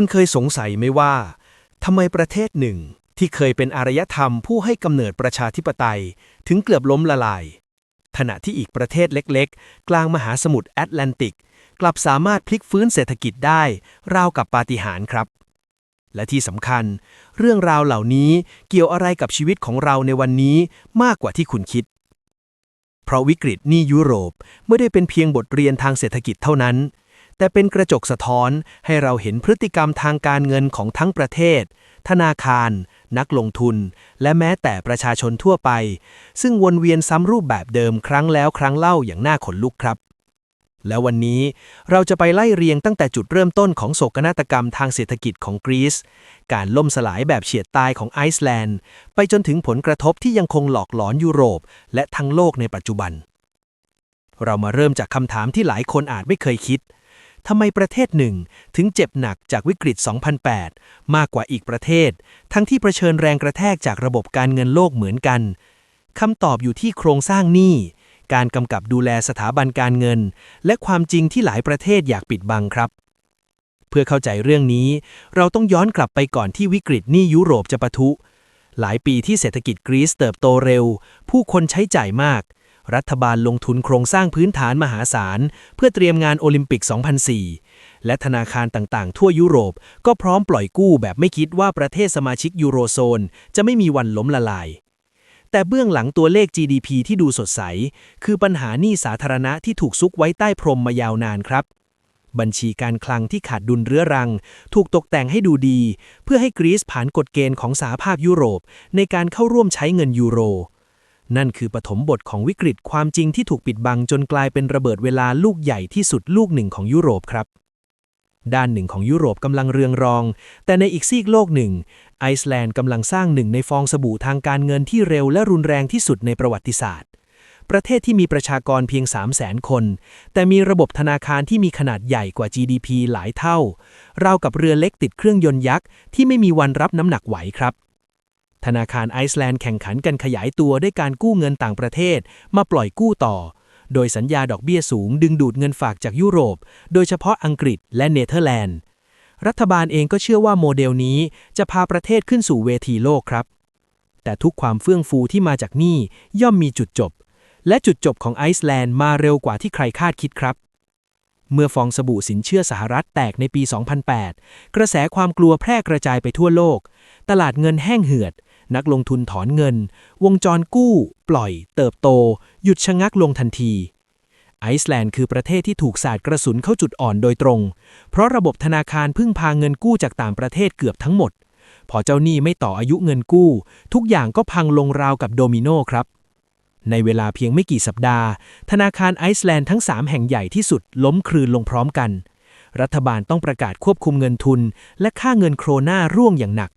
คุณเคยสงสัยไหมว่าทำไมประเทศหนึ่งที่เคยเป็นอารยธรรมผู้ให้กำเนิดประชาธิปไตย ถึงเกือบล้มละลาย ขณะที่อีกประเทศเล็กๆ กลางมหาสมุทรแอตแลนติก กลับสามารถพลิกฟื้นเศรษฐกิจได้ ราวกับปาฏิหาริย์ครับ และที่สำคัญ เรื่องราวเหล่านี้เกี่ยวอะไรกับชีวิตของเราในวันนี้มากกว่าที่คุณคิด เพราะวิกฤตนี้ยุโรปไม่ได้เป็นเพียงบทเรียนทางเศรษฐกิจเท่านั้น แต่เป็นกระจกสะท้อนให้เราเห็นพฤติกรรมทางการเงินของทั้งประเทศ ธนาคาร นักลงทุน และแม้แต่ประชาชนทั่วไป ซึ่งวนเวียนซ้ำรูปแบบเดิมครั้งแล้วครั้งเล่าอย่างน่าขนลุกครับ แล้ววันนี้เราจะไปไล่เรียงตั้งแต่จุดเริ่มต้นของโศกนาฏกรรมทางเศรษฐกิจของกรีซ การล่มสลายแบบเฉียดตายของไอซ์แลนด์ ไปจนถึงผลกระทบที่ยังคงหลอกหลอนยุโรป และทั้งโลกในปัจจุบัน เรามาเริ่มจากคำถามที่หลายคนอาจไม่เคยคิด ทำไมประเทศหนึ่งถึงเจ็บหนักจากวิกฤต 2008 มากกว่าอีกประเทศ ทั้งที่เผชิญแรงกระแทกจากระบบการเงินโลกเหมือนกันคำตอบอยู่ที่โครงสร้างหนี้ การกำกับดูแลสถาบันการเงิน และความจริงที่หลายประเทศอยากปิดบังครับ เพื่อเข้าใจเรื่องนี้ เราต้องย้อนกลับไปก่อนที่วิกฤตหนี้ยุโรปจะปะทุ หลายปีที่เศรษฐกิจกรีซเติบโตเร็ว ผู้คนใช้จ่ายมาก รัฐบาลลงทุนโครงสร้างพื้นฐานมหาศาล เพื่อเตรียมงานโอลิมปิก 2004 และธนาคารต่างๆ ทั่วยุโรป ก็พร้อมปล่อยกู้แบบไม่คิดว่าประเทศสมาชิกยูโรโซน จะไม่มีวันล้มละลาย แต่เบื้องหลังตัวเลข GDP ที่ดูสดใส คือปัญหาหนี้สาธารณะที่ถูกซุกไว้ใต้พรมมายาวนานครับบัญชีการคลังที่ขาดดุลเรื้อรัง ถูกตกแต่งให้ดูดี เพื่อให้กรีซผ่านกฎเกณฑ์ของสหภาพยุโรป ในการเข้าร่วมใช้เงินยูโร นั่นคือปฐมบทของวิกฤตความจริงที่ถูกปิดบังจนกลายเป็นระเบิดเวลาลูกใหญ่ที่สุดลูกหนึ่งของยุโรปครับ ด้านหนึ่งของยุโรปกำลังเรืองรอง แต่ในอีกซีกโลกหนึ่ง ไอซ์แลนด์กำลังสร้างหนึ่งในฟองสบู่ทางการเงินที่เร็วและรุนแรงที่สุดในประวัติศาสตร์ ประเทศที่มีประชากรเพียง 3 0 0แสนคน แต่มีระบบธนาคารที่มีขนาดใหญ่กว่า GDP หลายเท่า ราวกับเรือเล็กติดเครื่องยนต์ยักษ์ที่ไม่มีวันรับน้ำหนักไหวครับ ธนาคารไอซ์แลนด์แข่งขันกันขยายตัวด้วยการกู้เงินต่างประเทศ มาปล่อยกู้ต่อ โดยสัญญาดอกเบี้ยสูงดึงดูดเงินฝากจากยุโรป โดยเฉพาะอังกฤษและเนเธอร์แลนด์ รัฐบาลเองก็เชื่อว่าโมเดลนี้จะพาประเทศขึ้นสู่เวทีโลกครับ แต่ทุกความเฟื่องฟูที่มาจากนี้ย่อมมีจุดจบ และจุดจบของไอซ์แลนด์มาเร็วกว่าที่ใครคาดคิดครับเมื่อฟองสบู่สินเชื่อสหรัฐแตกในปี 2008 กระแสความกลัวแพร่กระจายไปทั่วโลก ตลาดเงินแห้งเหือด นักลงทุนถอนเงิน วงจรกู้ ปล่อย เติบโต หยุดชะงักลงทันที ไอซ์แลนด์คือประเทศที่ถูกสาดกระสุนเข้าจุดอ่อนโดยตรง เพราะระบบธนาคารพึ่งพาเงินกู้จากต่างประเทศเกือบทั้งหมด พอเจ้าหนี้ไม่ต่ออายุเงินกู้ ทุกอย่างก็พังลงราวกับโดมิโนครับในเวลาเพียงไม่กี่สัปดาห์ ธนาคารไอซ์แลนด์ทั้ง 3 แห่งใหญ่ที่สุดล้มคลืนลงพร้อมกัน รัฐบาลต้องประกาศควบคุมเงินทุน และค่าเงินโครนาร่วงอย่างหนัก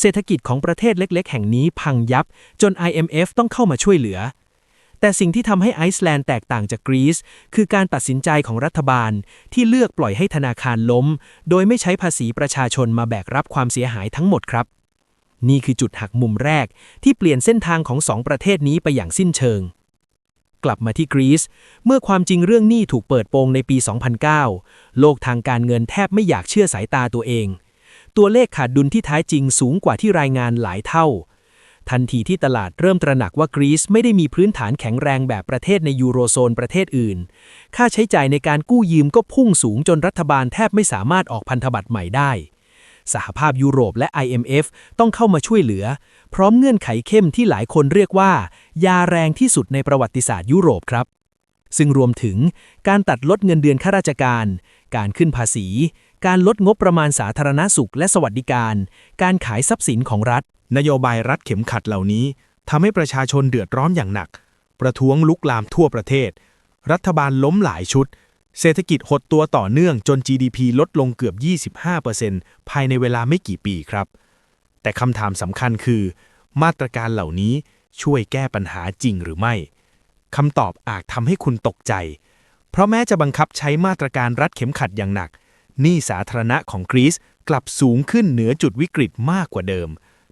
เศรษฐกิจของประเทศเล็ก ๆ แห่งนี้พังยับ จน IMF ต้องเข้ามาช่วยเหลือ แต่สิ่งที่ทำให้ไอซ์แลนด์แตกต่างจากกรีซคือการตัดสินใจของรัฐบาลที่เลือกปล่อยให้ธนาคารล้ม โดยไม่ใช้ภาษีประชาชนมาแบกรับความเสียหายทั้งหมดครับ นี่คือจุดหักมุมแรกที่เปลี่ยนเส้นทางของสองประเทศนี้ไปอย่างสิ้นเชิงกลับมาที่กรีซเมื่อความจริงเรื่องหนี้ถูกเปิดโปงในปี 2009 โลกทางการเงินแทบไม่อยากเชื่อสายตาตัวเอง ตัวเลขขาดดุลที่แท้จริงสูงกว่าที่รายงานหลายเท่า ทันทีที่ตลาดเริ่มตระหนักว่ากรีซไม่ได้มีพื้นฐานแข็งแรงแบบประเทศในยูโรโซนประเทศอื่น ค่าใช้จ่ายในการกู้ยืมก็พุ่งสูงจนรัฐบาลแทบไม่สามารถออกพันธบัตรใหม่ได้ สหภาพยุโรปและ IMF ต้องเข้ามาช่วยเหลือ พร้อมเงื่อนไขเข้มที่หลายคนเรียกว่า ยาแรงที่สุดในประวัติศาสตร์ยุโรปครับซึ่งรวมถึงการตัดลดเงินเดือนข้าราชการ การขึ้นภาษี การลดงบประมาณสาธารณสุขและสวัสดิการ การขายทรัพย์สินของรัฐ นโยบายรัดเข็มขัดเหล่านี้ทำให้ประชาชนเดือดร้อนอย่างหนัก ประท้วงลุกลามทั่วประเทศ รัฐบาลล้มหลายชุด เศรษฐกิจหดตัวต่อเนื่องจน GDP ลดลงเกือบ 25%ภายในเวลาไม่กี่ปีครับ แต่คำถามสำคัญคือ มาตรการเหล่านี้ช่วยแก้ปัญหาจริงหรือไม่คำตอบอาจทำให้คุณตกใจ เพราะแม้จะบังคับใช้มาตรการรัดเข็มขัดอย่างหนัก หนี้สาธารณะของกรีซกลับสูงขึ้นเหนือจุดวิกฤตมากกว่าเดิม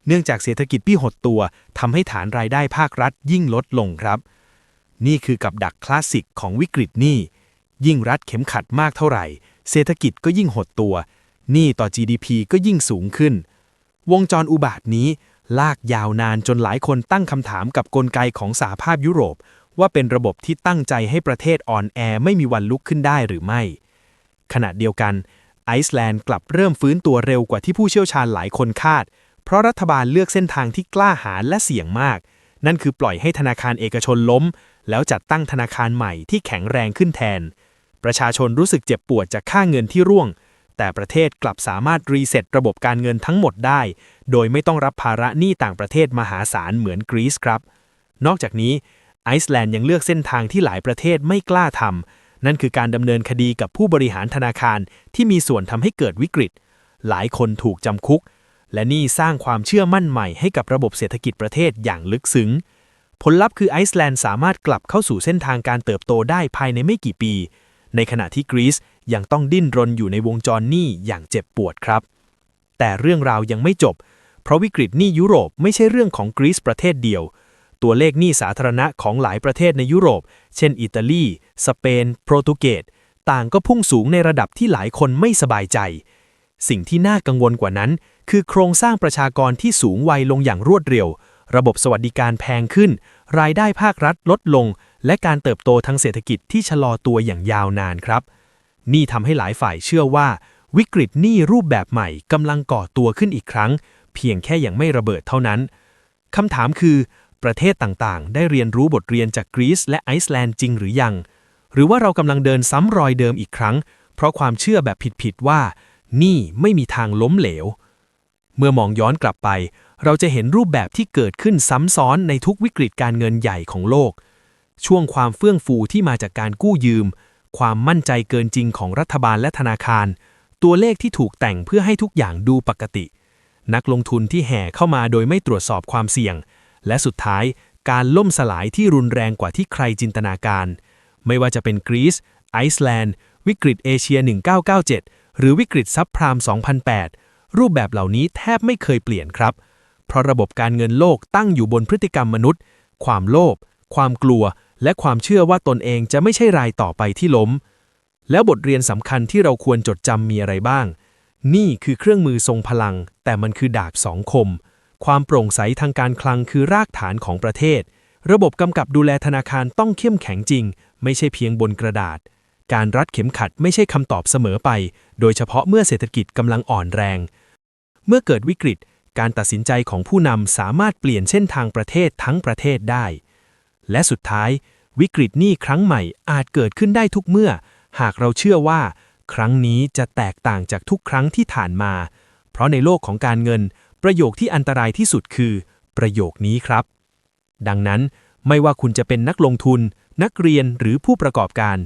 เนื่องจากเศรษฐกิจที่หดตัวทำให้ฐานรายได้ภาครัฐยิ่งลดลงครับ นี่คือกับดักคลาสสิกของวิกฤตหนี้ ยิ่งรัดเข็มขัดมากเท่าไหร่ เศรษฐกิจก็ยิ่งหดตัว หนี้ต่อ GDP ก็ยิ่งสูงขึ้น วงจรอุบาทนี้ลากยาวนานจนหลายคนตั้งคำถามกับกลไกของสหภาพยุโรป ว่าเป็นระบบที่ตั้งใจให้ประเทศอ่อนแอไม่มีวันลุกขึ้นได้หรือไม่ ขณะเดียวกัน ไอซ์แลนด์กลับเริ่มฟื้นตัวเร็วกว่าที่ผู้เชี่ยวชาญหลายคนคาด เพราะรัฐบาลเลือกเส้นทางที่กล้าหาญและเสี่ยงมาก นั่นคือปล่อยให้ธนาคารเอกชนล้ม แล้วจัดตั้งธนาคารใหม่ที่แข็งแรงขึ้นแทน ประชาชนรู้สึกเจ็บปวดจากค่าเงินที่ร่วง แต่ประเทศกลับสามารถรีเซ็ตระบบการเงินทั้งหมดได้ โดยไม่ต้องรับภาระหนี้ต่างประเทศมหาศาลเหมือนกรีซครับ นอกจากนี้ไอซ์แลนด์ยังเลือกเส้นทางที่หลายประเทศไม่กล้าทำ นั่นคือการดำเนินคดีกับผู้บริหารธนาคารที่มีส่วนทำให้เกิดวิกฤต หลายคนถูกจำคุก และนี่สร้างความเชื่อมั่นใหม่ให้กับระบบเศรษฐกิจประเทศอย่างลึกซึ้ง ผลลัพธ์คือไอซ์แลนด์สามารถกลับเข้าสู่เส้นทางการเติบโตได้ภายในไม่กี่ปี ในขณะที่กรีซยังต้องดิ้นรนอยู่ในวงจรหนี้อย่างเจ็บปวดครับ แต่เรื่องราวยังไม่จบ เพราะวิกฤตหนี้ยุโรปไม่ใช่เรื่องของกรีซประเทศเดียว ตัวเลขหนี้สาธารณะของหลายประเทศในยุโรป เช่น อิตาลี สเปน โปรตุเกส ต่างก็พุ่งสูงในระดับที่หลายคนไม่สบายใจ สิ่งที่น่ากังวลกว่านั้น คือโครงสร้างประชากรที่สูงวัยลงอย่างรวดเร็ว ระบบสวัสดิการแพงขึ้น รายได้ภาครัฐลดลง และการเติบโตทางเศรษฐกิจที่ชะลอตัวอย่างยาวนานครับ นี่ทำให้หลายฝ่ายเชื่อว่า วิกฤตหนี้รูปแบบใหม่กำลังก่อตัวขึ้นอีกครั้ง เพียงแค่ยังไม่ระเบิดเท่านั้นคำถามคือ ประเทศต่างๆ ได้เรียนรู้บทเรียนจากกรีซและไอซ์แลนด์จริงหรือยัง หรือว่าเรากำลังเดินซ้ำรอยเดิมอีกครั้ง เพราะความเชื่อแบบผิดๆว่า นี่ไม่มีทางล้มเหลว เมื่อมองย้อนกลับไป เราจะเห็นรูปแบบที่เกิดขึ้นซ้ำซ้อนในทุกวิกฤตการเงินใหญ่ของโลก ช่วงความเฟื่องฟูที่มาจากการกู้ยืม ความมั่นใจเกินจริงของรัฐบาลและธนาคาร ตัวเลขที่ถูกแต่งเพื่อให้ทุกอย่างดูปกติ นักลงทุนที่แห่เข้ามาโดยไม่ตรวจสอบความเสี่ยง และสุดท้ายการล่มสลายที่รุนแรงกว่าที่ใครจินตนาการ ไม่ว่าจะเป็นกรีซ ไอซ์แลนด์ วิกฤตเอเชีย 1997 หรือวิกฤตซับพราม 2008 รูปแบบเหล่านี้แทบไม่เคยเปลี่ยนครับ เพราะระบบการเงินโลกตั้งอยู่บนพฤติกรรมมนุษย์ ความโลภ ความกลัว และความเชื่อว่าตนเองจะไม่ใช่รายต่อไปที่ล้ม แล้วบทเรียนสำคัญที่เราควรจดจำมีอะไรบ้าง นี่คือเครื่องมือทรงพลัง แต่มันคือดาบสองคม ความโปร่งใสทางการคลังคือรากฐานของประเทศ ระบบกำกับดูแลธนาคารต้องเข้มแข็งจริง ไม่ใช่เพียงบนกระดาษ การรัดเข็มขัดไม่ใช่คำตอบเสมอไป โดยเฉพาะเมื่อเศรษฐกิจกำลังอ่อนแรง เมื่อเกิดวิกฤต การตัดสินใจของผู้นำสามารถเปลี่ยนเส้นทางประเทศทั้งประเทศได้ และสุดท้าย วิกฤตหนี้ครั้งใหม่อาจเกิดขึ้นได้ทุกเมื่อ หากเราเชื่อว่า ครั้งนี้จะแตกต่างจากทุกครั้งที่ผ่านมา เพราะในโลกของการเงิน ประโยคที่อันตรายที่สุดคือ ประโยคนี้ครับ ดังนั้นไม่ว่าคุณจะเป็นนักลงทุน นักเรียนหรือผู้ประกอบการ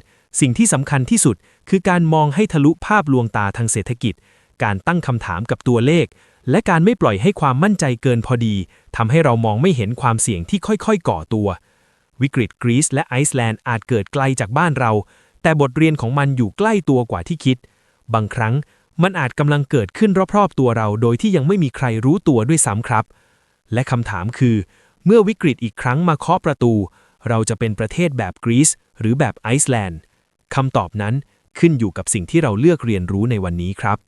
สิ่งที่สำคัญที่สุด คือการมองให้ทะลุภาพลวงตาทางเศรษฐกิจ การตั้งคำถามกับตัวเลข และการไม่ปล่อยให้ความมั่นใจเกินพอดีทำให้เรามองไม่เห็นความเสี่ยงที่ค่อยๆ ก่อตัว วิกฤตกรีซและไอซ์แลนด์อาจเกิดไกลจากบ้านเรา แต่บทเรียนของมันอยู่ใกล้ตัวกว่าที่คิด บางครั้ง มันอาจกำลังเกิดขึ้นรอบๆตัวเราโดยที่ยังไม่มีใครรู้ตัวด้วยซ้ำครับ และคำถามคือ เมื่อวิกฤตอีกครั้งมาเคาะประตู เราจะเป็นประเทศแบบกรีซหรือแบบไอซ์แลนด์คำตอบนั้นขึ้นอยู่กับสิ่งที่เราเลือกเรียนรู้ในวันนี้ครับ